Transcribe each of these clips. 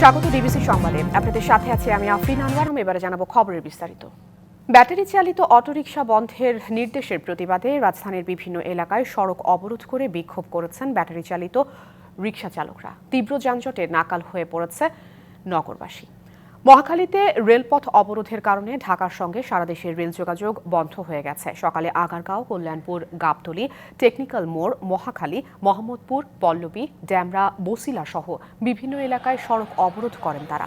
স্বাগত ডিবিসি সংবাদে। আপনাদের সাথে আছে আমি আফরিন আনোয়ার। আমি এবারে জানাব খবরের বিস্তারিত। ব্যাটারি চালিত অটোরিকশা বন্ধের নির্দেশের প্রতিবাদে রাজধানীর বিভিন্ন এলাকায় সড়ক অবরোধ করে বিক্ষোভ করেছেন ব্যাটারি চালিত রিকশা চালকরা। তীব্র যানজটে নাকাল হয়ে পড়েছে নগরবাসী। মহাখালীতে রেলপথ অবরোধের কারণে ঢাকার সঙ্গে সারা দেশের রেল যোগাযোগ বন্ধ হয়ে গেছে। সকালে আগারগাঁও, কল্যাণপুর, গাবতলী, টেকনিক্যাল মোড়, মহাখালী, মোহাম্মদপুর, পল্লবী, ড্যামরা বসিলা সহ বিভিন্ন এলাকায় সড়ক অবরোধ করেন তারা।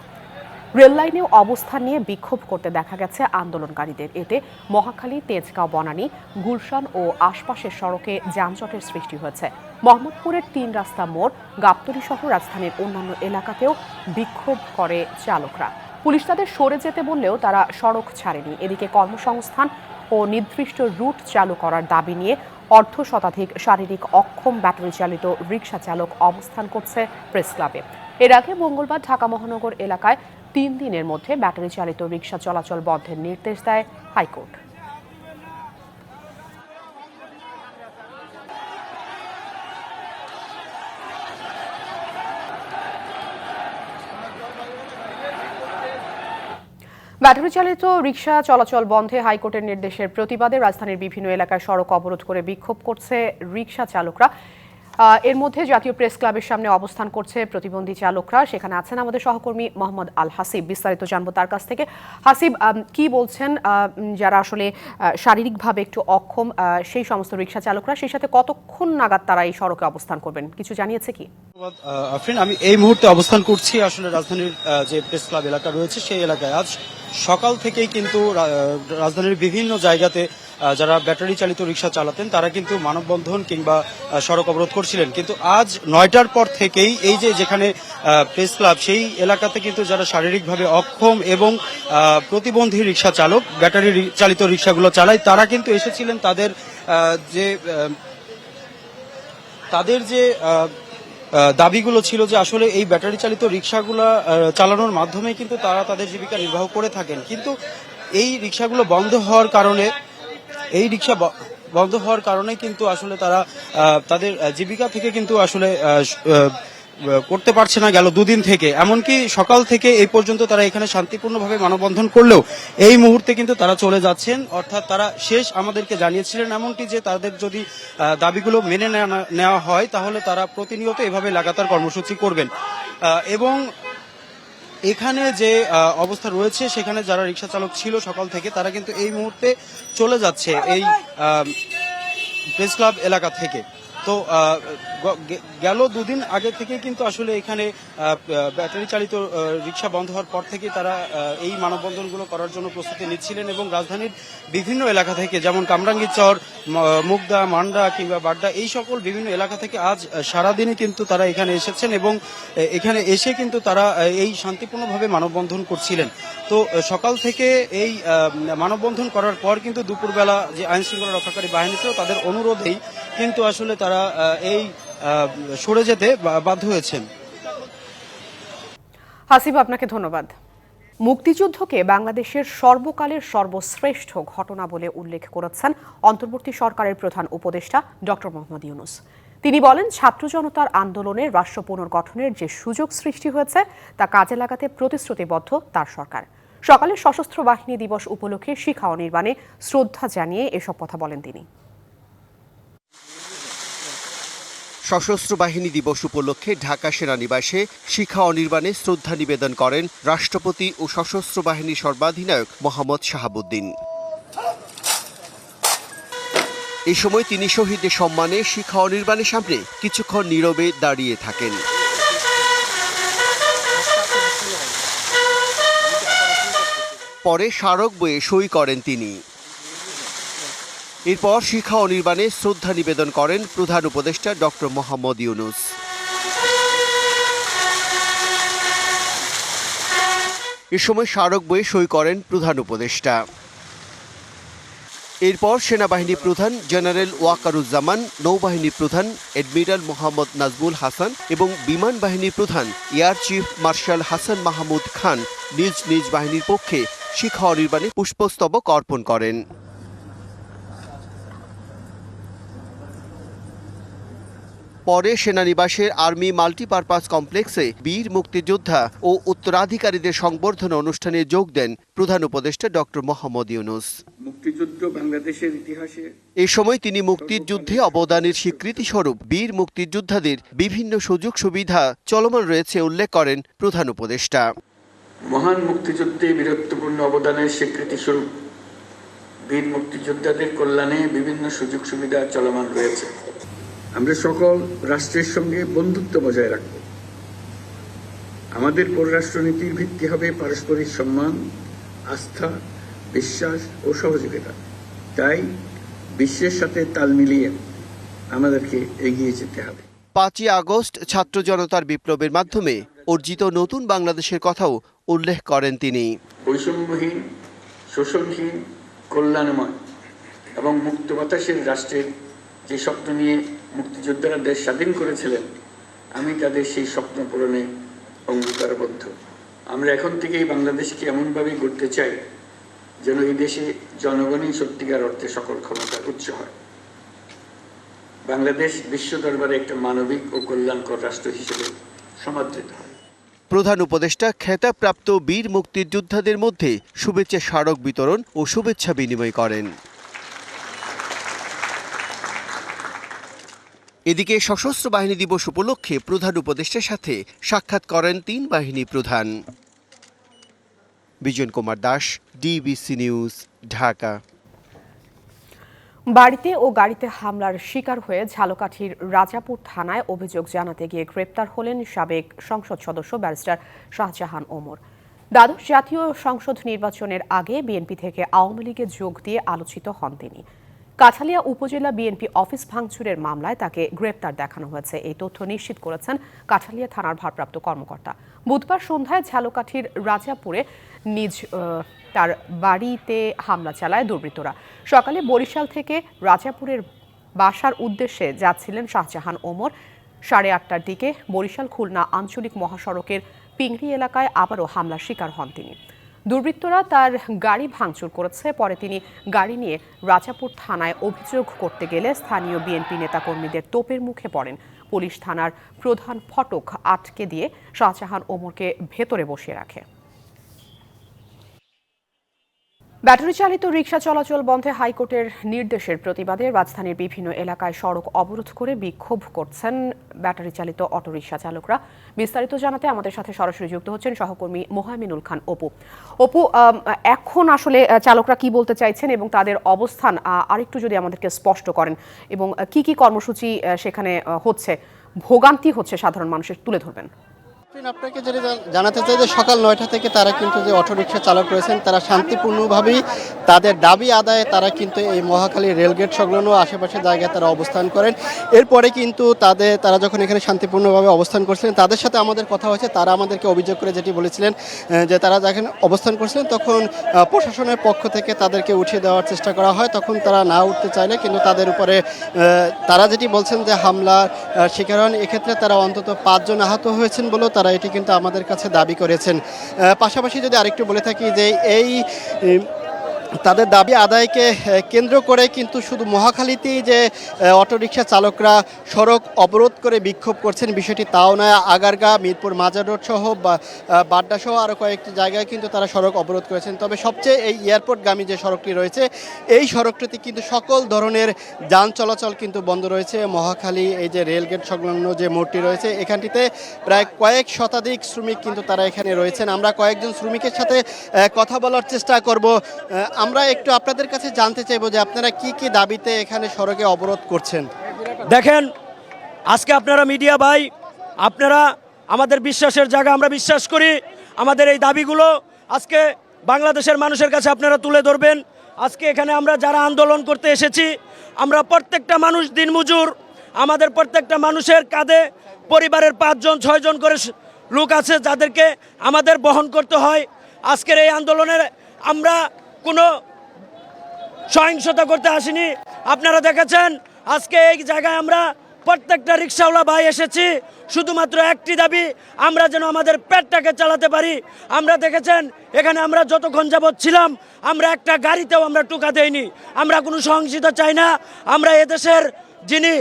রেল লাইনেও অবস্থান নিয়ে বিক্ষোভ করতে দেখা গেছে আন্দোলনকারীদের। এতে মহাখালী, তেজগাঁও, বনানী, গুলশান ও আশপাশের সড়কে যানজটের সৃষ্টি হয়েছে। মোহাম্মদপুরের তিন রাস্তা মোড়, গাবতলী সহ রাজধানীর অন্যান্য এলাকাতেও বিক্ষোভ করে চালকরা। পুলিশ তাদের সরে যেতে বললেও তারা সড়ক ছাড়েনি। এদিকে কর্মসংস্থান ও নির্দিষ্ট রুট চালু করার দাবি নিয়ে অর্ধ শতাধিক শারীরিক অক্ষম ব্যাটারি চালিত রিকশা চালক অবস্থান করছে প্রেস ক্লাবে এর আগে মঙ্গলবার ঢাকা মহানগর এলাকায় তিন দিনের মধ্যে ব্যাটারি চালিত রিক্সা চলাচল বন্ধের নির্দেশ দেয় হাইকোর্ট। ব্যাটারি চালিত রিক্সা চলাচল বন্ধে হাইকোর্টের নির্দেশের প্রতিবাদে রাজধানীর বিভিন্ন এলাকায় সড়ক অবরোধ করে বিক্ষোভ করছে রিক্সা চালকরা। এর মধ্যে জাতীয় প্রেস ক্লাবের সামনে অবস্থান করছে প্রতিবন্ধী চালকরা। সেখানে আছেন আমাদের সহকর্মী মোহাম্মদ আল হাসিব। বিস্তারিত জানব তার কাছ থেকে। হাসিব কি বলছেন? যারা আসলে শারীরিকভাবে একটু অক্ষম সেই সমস্ত রিক্সা চালকরা, সেই সাথে কতক্ষণ নাগাদ তারা এই সড়কে অবস্থান করবেন? কিছু জানিয়েছে কি? আমি এই মুহূর্তে অবস্থান করছি আসলে রাজধানীর যে প্রেস ক্লাব এলাকা রয়েছে, সেই এলাকায়। আজ সকাল থেকেই কিন্তু রাজধানীর বিভিন্ন জায়গাতে যারা ব্যাটারি চালিত রিক্সা চালাতেন, তারা কিন্তু মানববন্ধন কিংবা সড়ক অবরোধ করছিলেন। কিন্তু আজ নয়টার পর থেকেই এই যে যেখানে প্রেস ক্লাব, সেই এলাকাতে কিন্তু যারা শারীরিকভাবে অক্ষম এবং প্রতিবন্ধী রিক্সা চালক, ব্যাটারি চালিত রিক্সাগুলো চালায়, তারা কিন্তু এসেছিলেন তাদের যে তাদের যে দাবিগুলো ছিল যে আসলে এই ব্যাটারি চালিত রিক্সাগুলো চালানোর মাধ্যমে কিন্তু তারা তাদের জীবিকা নির্বাহ করে থাকেন। কিন্তু এই রিক্সাগুলো বন্ধ হওয়ার কারণে, এই রিক্সা বন্ধ হওয়ার কারণে কিন্তু আসলে তারা তাদের জীবিকা থেকে কিন্তু আসলে করতে পারছে না গেল দুদিন থেকে। এমনকি সকাল থেকে এই পর্যন্ত তারা এখানে শান্তিপূর্ণভাবে মানববন্ধন করলেও এই মুহূর্তে কিন্তু তারা চলে যাচ্ছেন। অর্থাৎ তারা শেষ আমাদেরকে জানিয়েছিলেন এমনকি যে তাদের যদি দাবিগুলো মেনে নেওয়া হয়, তাহলে তারা প্রতিনিয়ত এভাবে লাগাতার কর্মসূচি করবেন। এবং এখানে যে অবস্থা রয়েছে, সেখানে যারা রিক্সা চালক ছিল সকাল থেকে, তারা কিন্তু এই মুহূর্তে চলে যাচ্ছে এই প্রেস ক্লাব এলাকা থেকে। তো গেল দুদিন আগে থেকে কিন্তু আসলে এখানে ব্যাটারি চালিত রিক্সা বন্ধ হওয়ার পর থেকে তারা এই মানববন্ধনগুলো করার জন্য প্রস্তুতি নিচ্ছিলেন এবং রাজধানীর বিভিন্ন এলাকা থেকে যেমন কামরাঙ্গীর চর মুগদা, মান্ডা কিংবা বাড্ডা, এই সকল বিভিন্ন এলাকা থেকে আজ সারাদিনই কিন্তু তারা এখানে এসেছেন এবং এখানে এসে কিন্তু তারা এই শান্তিপূর্ণভাবে মানববন্ধন করছিলেন। তো সকাল থেকে এই মানববন্ধন করার পর কিন্তু দুপুরবেলা যে আইন শৃঙ্খলা রক্ষাকারী বাহিনী ছিল তাদের অনুরোধেই কিন্তু আসলে তারা আহ, এই সরে যেতে বাধ্য হয়েছেন। হাসিব আপনাকে ধন্যবাদ। মুক্তিযুদ্ধকে বাংলাদেশের সর্বকালের সর্বশ্রেষ্ঠ ঘটনা বলে উল্লেখ করেছেন অন্তর্বর্তী সরকারের প্রধান উপদেষ্টা ডক্টর মোহাম্মদ ইউনুস। তিনি বলেন ছাত্র জনতার আন্দোলনে রাষ্ট্র পুনর্গঠনের যে সুযোগ সৃষ্টি হয়েছে তা কাজে লাগাতে প্রতিশ্রুতিবদ্ধ তার সরকার। সকালে সশস্ত্র বাহিনী দিবস উপলক্ষে শিখা অনির্বাণে শ্রদ্ধা জানিয়ে এসব কথা বলেন তিনি। সশস্ত্র বাহিনী দিবস উপলক্ষে ঢাকা সেনানিবাসে শিখা অনির্বাণে শ্রদ্ধা নিবেদন করেন রাষ্ট্রপতি ও সশস্ত্র বাহিনী সর্বাধিনায়ক মোহাম্মদ শাহাবুদ্দিন। এই সময় তিনি শহীদদের সম্মানে শিখা অনির্বাণের সামনে কিছুক্ষণ নীরবে দাঁড়িয়ে থাকেন। পরে স্মারক বইয়ে সই করেন তিনি। এরপর শিখা অনির্বাণে শ্রদ্ধা নিবেদন করেন প্রধান উপদেষ্টা ডক্টর মোহাম্মদ ইউনুস। এ সময় স্মারক বইয়ে সই করেন প্রধান উপদেষ্টা। এরপর সেনাবাহিনী প্রধান জেনারেল ওয়াকারুজ্জামান নৌবাহিনী প্রধান এডমিরাল মোহাম্মদ নাজমুল হাসান এবং বিমান বাহিনী প্রধান air chief marshal Hasan Mahmud Khan নিজ নিজ বাহিনীর পক্ষে শিখা অনির্বাণে পুষ্পস্তবক অর্পণ করেন। পরে সেনানিবাসের আর্মি মাল্টিপারপাস কমপ্লেক্সে বীর মুক্তিযোদ্ধা ও উত্তরাধিকারীদের সংবর্ধনা অনুষ্ঠানে যোগ দেন প্রধান উপদেষ্টা ডক্টর মোহাম্মদ ইউনুস। মুক্তিযুদ্ধ বাংলাদেশের ইতিহাসে এ সময় তিনি মুক্তির যুদ্ধে অবদানের স্বীকৃতি স্বরূপ বীর মুক্তিযোদ্ধাদের বিভিন্ন সুযোগ সুবিধা চলমান রয়েছে উল্লেখ করেন প্রধান উপদেষ্টা। মহান মুক্তিযুদ্ধে বীরত্বপূর্ণ অবদানের স্বীকৃতি স্বরূপ বীর মুক্তিযোদ্ধাদের কল্যাণে বিভিন্ন সুযোগ সুবিধা চলমান রয়েছে। আমরা সকল রাষ্ট্রের সঙ্গে বন্ধুত্ব বজায় রাখব। আমাদের পররাষ্ট্রনীতির ভিত্তি হবে পারস্পরিক সম্মান আস্থা বিশ্বাস ও সহযোগিতা। তাই বিশ্বের সাথে তাল মিলিয়ে আমাদেরকে এগিয়ে যেতে হবে। পাঁচই আগস্ট ছাত্র জনতার বিপ্লবের মাধ্যমে অর্জিত নতুন বাংলাদেশের কথাও উল্লেখ করেন তিনি। বৈষম্যহীন শোষণহীন কল্যাণময় এবং মুক্ত বাতাসের রাষ্ট্রের যে স্বপ্ন নিয়ে মুক্তিযোদ্ধারা দেশ স্বাধীন করেছিলেন, আমি তাদের সেই স্বপ্ন পূরণে অঙ্গীকারবদ্ধ। আমরা এখন থেকেই বাংলাদেশকে এমনভাবে গড়তে চাই, যেন এই দেশে জনগণই সত্যিকার অর্থে সকল ক্ষমতার উৎস হয়। বাংলাদেশ বিশ্ব দরবারে একটা মানবিক ও কল্যাণকর রাষ্ট্র হিসেবে সমাদৃত হয়। প্রধান উপদেষ্টা, খেতাবপ্রাপ্ত বীর মুক্তিযোদ্ধাদের মধ্যে শুভেচ্ছা স্মারক বিতরণ ও শুভেচ্ছা বিনিময় করেন। এদিকে সশস্ত্র বাহিনী দিবস উপলক্ষে প্রধান উপদেষ্টার সাথে সাক্ষাৎ করেন তিন বাহিনী প্রধান। Bijan Kumar Das, DBC news, Dhaka. বাড়িতে ও গাড়িতে হামলার শিকার হয়ে ঝালকাঠির রাজাপুর থানায় অভিযোগ জানাতে গিয়ে গ্রেপ্তার হলেন সাবেক সংসদ সদস্য ব্যারিস্টার শাহজাহান ওমর। দ্বাদশ জাতীয় সংসদ নির্বাচনের আগে বিএনপি থেকে আওয়ামী লীগে যোগ দিয়ে আলোচিত হন তিনি। কাঠালিয়া উপজেলা বিএনপি অফিস ভাঙচুরের মামলায় তাকে গ্রেপ্তার দেখানো হয়েছে। এই তথ্য নিশ্চিত করেছেন কাঠালিয়া থানার ভারপ্রাপ্ত কর্মকর্তা। বুধবার সন্ধ্যায় ঝালকাঠির রাজাপুরে নিজ তার বাড়িতে হামলা চালায় দুর্বৃত্তরা। সকালে বরিশাল থেকে রাজাপুরের বাসার উদ্দেশ্যে যাচ্ছিলেন শাহজাহান ওমর। সাড়ে আটটার দিকে বরিশাল খুলনা আঞ্চলিক মহাসড়কের পিংড়ি এলাকায় আবারও হামলার শিকার হন তিনি। দুর্বৃত্তরা তার গাড়ি ভাঙচুর করেছে। পরে তিনি গাড়ি নিয়ে রাজাপুর থানায় অভিযোগ করতে গেলে স্থানীয় বিএনপি নেতাকর্মীদের তোপের মুখে পড়েন। পুলিশ থানার প্রধান ফটক আটকে দিয়ে শাহজাহান ওমরকে ভেতরে বসিয়ে রাখে। ব্যাটারি চালিত রিকশা চলাচল বন্ধে হাইকোর্টের নির্দেশের প্রতিবাদে রাজধানীর বিভিন্ন এলাকায় সড়ক অবরোধ করে বিক্ষোভ করছেন ব্যাটারি চালিত অটোরিকশা চালকরা। বিস্তারিত জানাতে আমাদের সাথে সরাসরি যুক্ত হচ্ছেন সহকর্মী মোহামিনুল খান অপু। অপু এখন আসলে চালকরা কি বলতে চাইছেন এবং তাদের অবস্থান আরেকটু যদি আমাদেরকে স্পষ্ট করেন এবং কি কি কর্মসূচি সেখানে হচ্ছে, ভোগান্তি হচ্ছে সাধারণ মানুষের, তুলে ধরবেন। আপনাকে যেটা জানাতে চাই যে সকাল নয়টা থেকে তারা কিন্তু যে অটোরিকশা চালক রয়েছেন, তারা শান্তিপূর্ণভাবেই তাদের দাবি আদায়ে তারা কিন্তু এই মহাখালী রেলগেট সংলগ্ন আশেপাশের জায়গায় তারা অবস্থান করেন। এরপরে কিন্তু তাদের, তারা যখন এখানে শান্তিপূর্ণভাবে অবস্থান করছিলেন, তাদের সাথে আমাদের কথা হয়েছে, তারা আমাদেরকে অভিযোগ করে যেটি বলেছিলেন যে তারা যখন অবস্থান করছিলেন, তখন প্রশাসনের পক্ষ থেকে তাদেরকে উঠিয়ে দেওয়ার চেষ্টা করা হয়, তখন তারা না উঠতে চাইলে কিন্তু তাদের উপরে তারা যেটি বলছেন যে হামলার শিকার হন, এক্ষেত্রে তারা অন্তত পাঁচজন আহত হয়েছেন বলেও তারা এটি কিন্তু আমাদের কাছে দাবি করেছেন। পাশাপাশি যদি আরেকটু বলে থাকি যে এই তাদের দাবি আদায়কে কেন্দ্র করে কিন্তু শুধু মহাখালীতেই যে অটোরিকশা চালকরা সড়ক অবরোধ করে বিক্ষোভ করছেন বিষয়টি তাও নয়। আগারগা, মিরপুর, মাজার রোড সহ বা বাড্ডা সহ আরও কয়েকটি জায়গায় কিন্তু তারা সড়ক অবরোধ করেছেন। তবে সবচেয়ে এই এয়ারপোর্টগামী যে সড়কটি রয়েছে, এই সড়কটিতে কিন্তু সকল ধরনের যান চলাচল কিন্তু বন্ধ রয়েছে। মহাখালী, এই যে রেলগেট সংলগ্ন যে মোড়টি রয়েছে, এখানটিতে প্রায় কয়েক শতাধিক শ্রমিক কিন্তু তারা এখানে রয়েছেন। আমরা কয়েকজন শ্রমিকের সাথে কথা বলার চেষ্টা করব। আমরা একটু আপনাদের কাছে জানতে চাইব যে আপনারা কি কি দাবিতে এখানে সড়কে অবরোধ করছেন? দেখেন, আজকে আপনারা মিডিয়া ভাই, আপনারা আমাদের বিশ্বাসের জায়গা, আমরা বিশ্বাস করি আমাদের এই দাবিগুলো। আজকে বাংলাদেশের মানুষের কাছে আপনারা তুলে ধরবেন। আজকে এখানে আমরা যারা আন্দোলন করতে এসেছি, আমরা প্রত্যেকটা মানুষ দিনমজুর। আমাদের প্রত্যেকটা মানুষের কাঁধে পরিবারের পাঁচজন, ছয়জন করে লোক আছে যাদেরকে আমাদের বহন করতে হয়। আজকের এই আন্দোলনের আমরা কোনো সহিংসতা করতে আসিনি। আপনারা দেখেছেন, আজকে এই জায়গায় আমরা প্রত্যেকটা রিক্সাওয়ালা ভাই এসেছি, শুধুমাত্র একটি দাবি, আমরা যেন আমাদের পেটটাকে চালাতে পারি। আমরা দেখেছেন, এখানে আমরা যতক্ষণ যাবৎ ছিলাম, আমরা একটা গাড়িতেও আমরা টুকা দেইনি। আমরা কোনো সহিংসিত চাই না। আমরা এদেশের যিনি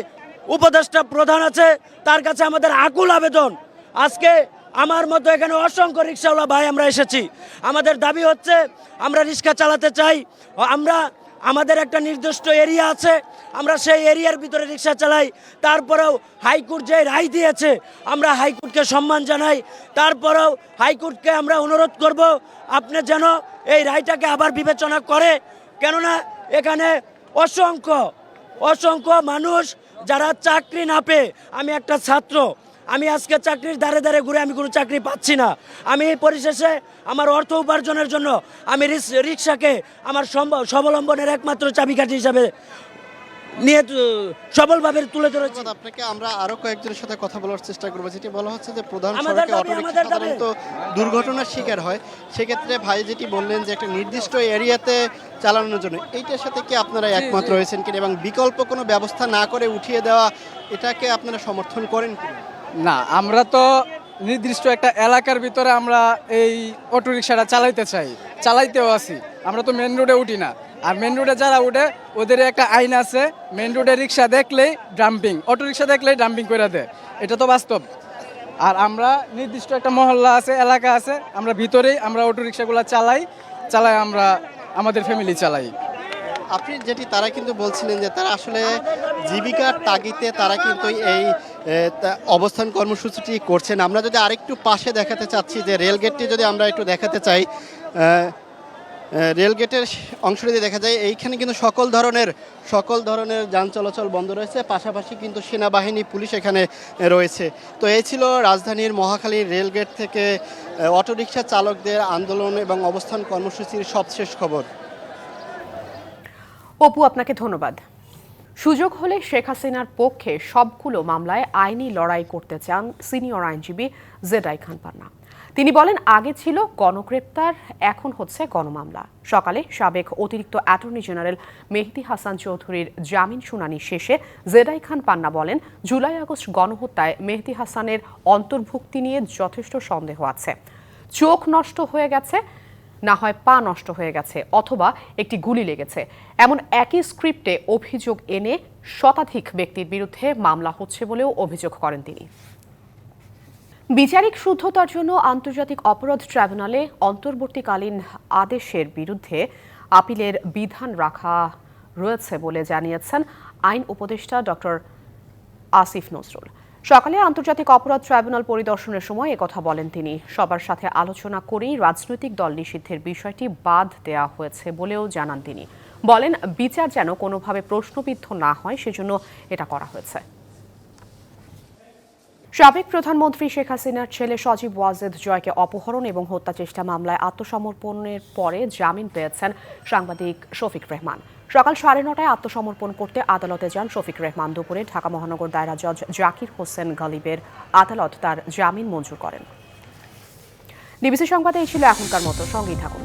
উপদেষ্টা প্রধান আছে, তার কাছে আমাদের আকুল আবেদন। আজকে আমার মতো এখানে অসংখ্য রিক্সাওয়ালা ভাই আমরা এসেছি। আমাদের দাবি হচ্ছে, আমরা রিক্সা চালাতে চাই। আমরা, আমাদের একটা নির্দিষ্ট এরিয়া আছে, আমরা সেই এরিয়ার ভিতরে রিক্সা চালাই। তারপরেও হাইকোর্ট যে রায় দিয়েছে, আমরা হাইকোর্টকে সম্মান জানাই। তারপরেও হাইকোর্টকে আমরা অনুরোধ করব, আপনি যেন এই রায়টাকে আবার বিবেচনা করে। কেননা এখানে অসংখ্য অসংখ্য মানুষ যারা চাকরি না পেয়ে, আমি একটা ছাত্র আমি আজকে চাকরির দ্বারে দ্বারে ঘুরে আমি কোনো চাকরি পাচ্ছি না। আমি পরিশেষে আমার অর্থ উপার্জনের জন্য আমি রিক্সাকে আমার স্বাবলম্বনের একমাত্র চাবিকাঠি হিসাবে নিয়ে সবলভাবে তুলে ধরেছি। আপনাকে। আমরা আরও কয়েকজনের সাথে কথা বলার চেষ্টা করব যেটি বলা হচ্ছে যে প্রধান সড়কে। সাধারণত দুর্ঘটনার শিকার হয়। সেক্ষেত্রে ভাই যেটি বললেন যে একটা নির্দিষ্ট এরিয়াতে চালানোর জন্য এইটার সাথে কি আপনারা একমত রয়েছেন কিনা এবং বিকল্প কোনো ব্যবস্থা না করে উঠিয়ে দেওয়া এটাকে আপনারা সমর্থন করেন কিনা? না, আমরা তো নির্দিষ্ট একটা এলাকার ভিতরে আমরা এই অটো রিক্সাটা চালাইতে চাই, চালাইতেও আছি। আমরা তো মেন রোডে উঠি না। আর মেন রোডে যারা উঠে, ওদের একটা আইন আছে মেন রোডে রিক্সা দেখলেই ডাম্পিং অটো রিক্সা দেখলেই ডাম্পিং করে দেয়। এটা তো বাস্তব। আর আমরা নির্দিষ্ট একটা মহল্লা আছে, এলাকা আছে, আমরা ভিতরেই আমরা অটো রিক্সাগুলো চালাই চালাই আমরা আমাদের ফ্যামিলি চালাই। আপনি যেটি তারা কিন্তু বলছিলেন যে তারা আসলে জীবিকার তাগিদে তারা কিন্তু এই অবস্থান কর্মসূচিটি করছেন। আমরা যদি আরেকটু পাশে দেখাতে চাচ্ছি যে রেলগেটটি যদি আমরা একটু দেখাতে চাই রেলগেটের যদি দেখা যায়, এইখানে কিন্তু সকল ধরনের সকল ধরনের যান চলাচল বন্ধ রয়েছে। পাশাপাশি কিন্তু সেনাবাহিনী, পুলিশ এখানে রয়েছে। তো এই ছিল রাজধানীর মহাখালীর রেলগেট থেকে অটোরিকশা চালকদের আন্দোলন এবং অবস্থান কর্মসূচির সবশেষ খবর। অপু, আপনাকে ধন্যবাদ। সুযোগ হলে শেখ হাসিনার পক্ষে সবগুলো মামলায় আইনি লড়াই করতে চান সিনিয়র আইনজীবী জেডাই খান পান্না। তিনি বলেন, আগে ছিল গণগ্রেপ্তার, এখন হচ্ছে গণমামলা। সকালে সাবেক অতিরিক্ত অ্যাটর্নি জেনারেল মেহদি হাসান চৌধুরীর জামিন শুনানি শেষে জেডাই খান পান্না বলেন, জুলাই আগস্ট গণহত্যায় মেহদি হাসানের অন্তর্ভুক্তি নিয়ে যথেষ্ট সন্দেহ আছে। চোখ নষ্ট হয়ে গেছে না হয় পা নষ্ট হয়ে গেছে অথবা একটি গুলি লেগেছে। এমন একই স্ক্রিপ্টে অভিযোগ এনে শতাধিক ব্যক্তির বিরুদ্ধে মামলা হচ্ছে বলেও অভিযোগ করেন তিনি। বিচারিক শুদ্ধতার জন্য আন্তর্জাতিক অপরাধ ট্রাইব্যুনালে অন্তর্বর্তীকালীন আদেশের বিরুদ্ধে আপিলের বিধান রাখা রয়েছে বলে জানিয়েছেন আইন উপদেষ্টা ডক্টর আসিফ নজরুল। সকালে আন্তর্জাতিক অপরাধ ট্রাইব্যুনাল পরিদর্শনের সময় একথা বলেন তিনি। সবার সাথে আলোচনা করেই রাজনৈতিক দল নিষিদ্ধের বিষয়টি বাদ দেয়া হয়েছে বলেও জানান তিনি। বলেন, বিচার যেন কোনোভাবে প্রশ্নবিদ্ধ না হয়, সেজন্য এটা করা হয়েছে। সাবেক প্রধানমন্ত্রী শেখ হাসিনার ছেলে সজীব ওয়াজেদ জয়কে অপহরণ এবং হত্যা চেষ্টা মামলায় আত্মসমর্পণের পরে জামিন পেয়েছেন সাংবাদিক শফিক রেহমান। সকাল সাড়ে নটায় আত্মসমর্পণ করতে আদালতে যান শফিক রেহমান। দুপুরে ঢাকা মহানগর দায়রা জজ জাকির হোসেন গালিবের আদালত তার জামিন মঞ্জুর করেন। ডিবিসি সংবাদে এই ছিল এখনকার মতো। সঙ্গেই থাকুন।